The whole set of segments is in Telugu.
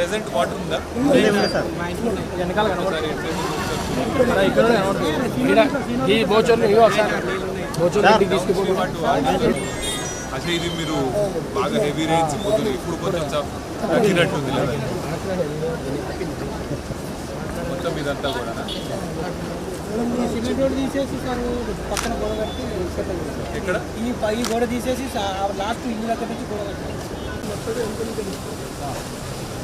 ప్రెసెంట్ వాటర్ ఉందా? ఈ బోచర్లు అసలు ఇది మీరు బాగా హెవీ రేంజ్ పొద్దున ఇప్పుడు కొంచెం తగ్గినట్టుంది లేదా మొత్తం ఇదంతా కూడా. సిమెంట్ రోడ్ తీసేసి సార్ పక్కన గోడ కట్టి సెట్ అయింది. ఎక్కడ? ఈ పై ఈ గోడ తీసేసి లాస్ట్ ఇల్లు దగ్గర నుంచి గోడ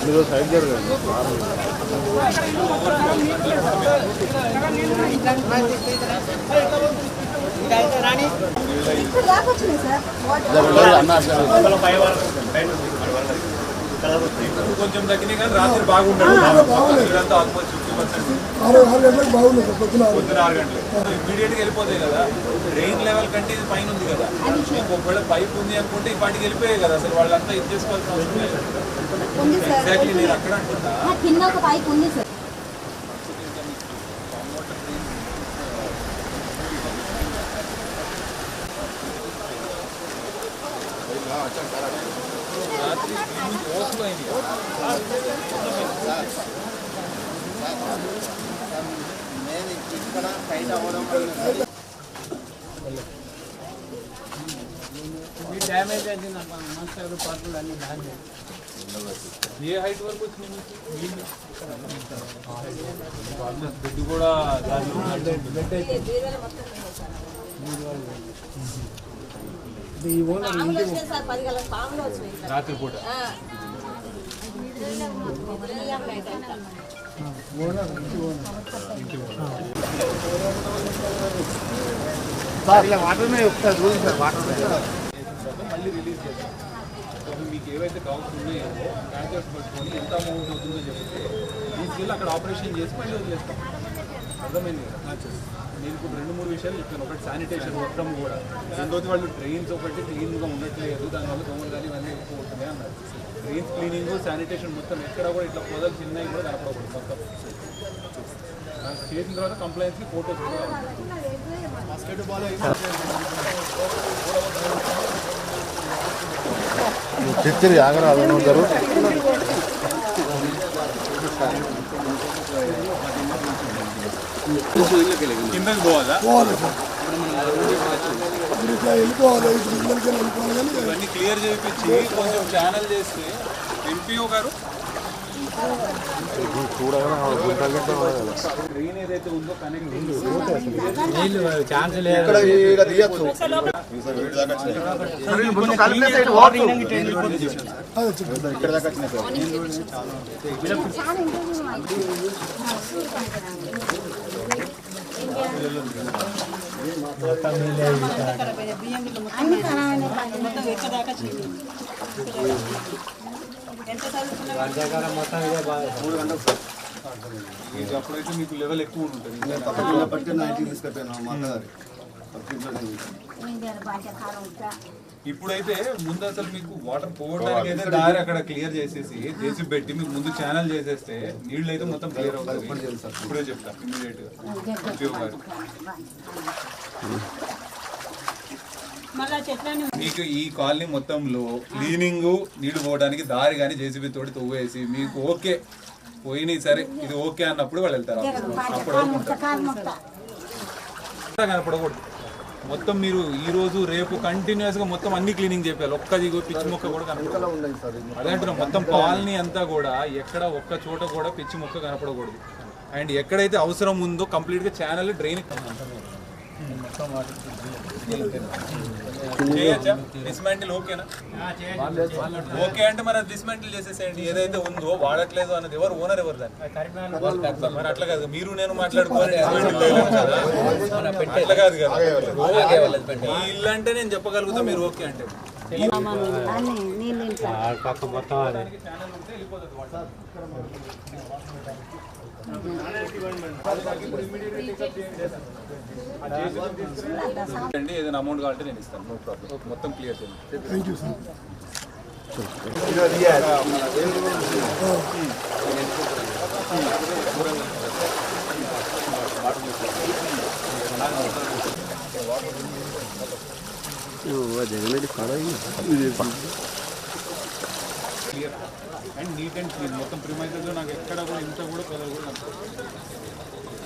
మీరు సైడ్ జరగండి కొంచెం తగ్గినాయి కానీ రాత్రి బాగుండదు. ఆరు ఆరు గంటలకు బాగుంది పొద్దున ఆరు పొద్దున ఆరు గంటలు ఇమీడియట్గా వెళ్ళిపోతాయి కదా డ్రైన్ లెవెల్ కంటే ఇది పైన ఉంది కదా. మీకు ఒకవేళ పైప్ ఉంది అనుకుంటే ఈ పాటికి వెళ్ళిపోయాయి కదా అసలు వాళ్ళంతా ఇది చేసుకోవాల్సిన అవసరం లేదు. ఎగ్జాక్ట్లీ నేను అక్కడ అంటున్నా. నా కింద ఒక పైప్ ఉంది సార్. రాత్రి ఓట్లు అయింది ఇది డ్యామేజ్ అయింది మాస్టర్ పార్కులు అన్ని డ్యామేజ్ ఏ. హైట్ వరకు వచ్చింది బెడ్ కూడా వచ్చినాయి సార్ ఇలా గల ఒకసారి చూడండి సార్. రాత్రి మళ్ళీ రిలీజ్ చేస్తాం మీకు ఏవైతే డౌట్స్ ఉన్నాయో క్యాన్సర్స్ పట్టుకొని ఎంత అమౌంట్ అవుతుందో చెప్తే తీసుకెళ్ళి అక్కడ ఆపరేషన్ చేసి మళ్ళీ వదిలేస్తాం అర్థమైంది కదా? నేను ఇప్పుడు రెండు మూడు విషయాలు చెప్పాను. ఒకటి శానిటేషన్ మొత్తం కూడా. రెండోది వాళ్ళు డ్రైన్స్ ఒకటి క్లీన్గా ఉండట్లేదు. దానివల్ల దోమలు కానీ ఇవన్నీ ఎక్కువ అన్నారు. డ్రైన్స్ క్లీనింగ్ శానిటేషన్ మొత్తం ఎక్కడ కూడా ఇట్లా పొదలు చిన్నవి కూడా కనపడకూడదు మొత్తం. నాకు చేసిన తర్వాత కంప్లైంట్స్కి ఫోటోస్ కూడా ఆగరా ఉంటారు కిందకి పోవాలా? పోవాలి సార్. మీరు ఇట్లా వెళ్ళిపోవాలి ఇప్పుడు ఇళ్ళకి వెళ్ళిపోవాలి కానీ ఇవన్నీ క్లియర్ చేయించి కొంచెం ఛానల్ చేస్తే ఎంపీఓ గారు ట్రైన్ ఏదైతే ఉందో కనెక్ట్ ఛాన్స్ ఇక్కడ దాకా అప్పుడైతే మీకు లెవెల్ ఎక్కువ ఉంటుంది. పక్కన పట్టి నైన్టీ తీసుకెట్టాను మా అన్నగారి ఇప్పుడైతే ముందు అసలు మీకు వాటర్ పోవడానికి అయితే దారి అక్కడ క్లియర్ చేసేసి చేసి పెట్టి మీకు ముందు ఛానల్ చేసేస్తే నీళ్ళు అయితే మొత్తం క్లియర్ అవుతుంది. ఇప్పుడే చెప్తా ఇమీడియట్గా. మీకు ఈ కాలనీ మొత్తంలో క్లీనింగ్ నీళ్ళు పోవడానికి దారి కానీ జేసీబీ తోటి తవ్వేసి మీకు ఓకే. పోయినాయి సరే ఇది ఓకే అన్నప్పుడు వాళ్ళు వెళ్తారు. అప్పుడు కనపడకూడదు. మొత్తం మీరు ఈ రోజు రేపు కంటిన్యూస్గా మొత్తం అన్ని క్లీనింగ్ చేయాలి ఒక్క దిగు పిచ్చి మొక్క కూడా కనపడదు. అదే అంటున్నా మొత్తం కాలనీ అంతా కూడా ఎక్కడ ఒక్క చోట కూడా పిచ్చి మొక్క కనపడకూడదు. అండ్ ఎక్కడైతే అవసరం ఉందో కంప్లీట్గా ఛానల్ డ్రైన్ చేయొచ్చా? డిస్మాంటిల్ ఓకేనా? ఓకే అంటే మరి డిస్మాంటిల్ చేసేసేయండి. ఏదైతే ఉందో వాడట్లేదు అన్నది ఎవరు? ఓనర్ ఎవరు దాన్ని? మరి అట్లా కాదు మీరు నేను మాట్లాడుకోవాలి. అట్లా కాదు కదా. ఇల్లు అంటే నేను చెప్పగలుగుతా మీరు ఓకే అంటే. పక్క మొత్తం అదే ఏదైనా అమౌంట్ కావాలంటే నేను ఇస్తాను. నో ప్రాబ్లం మొత్తం క్లియర్ చేయండి thank you sir clear and neat and clean మొత్తం ప్రిమైజెస్లో నాకు ఎక్కడ కూడా ఇంత కూడా కలర్ కూడా కనపడదు.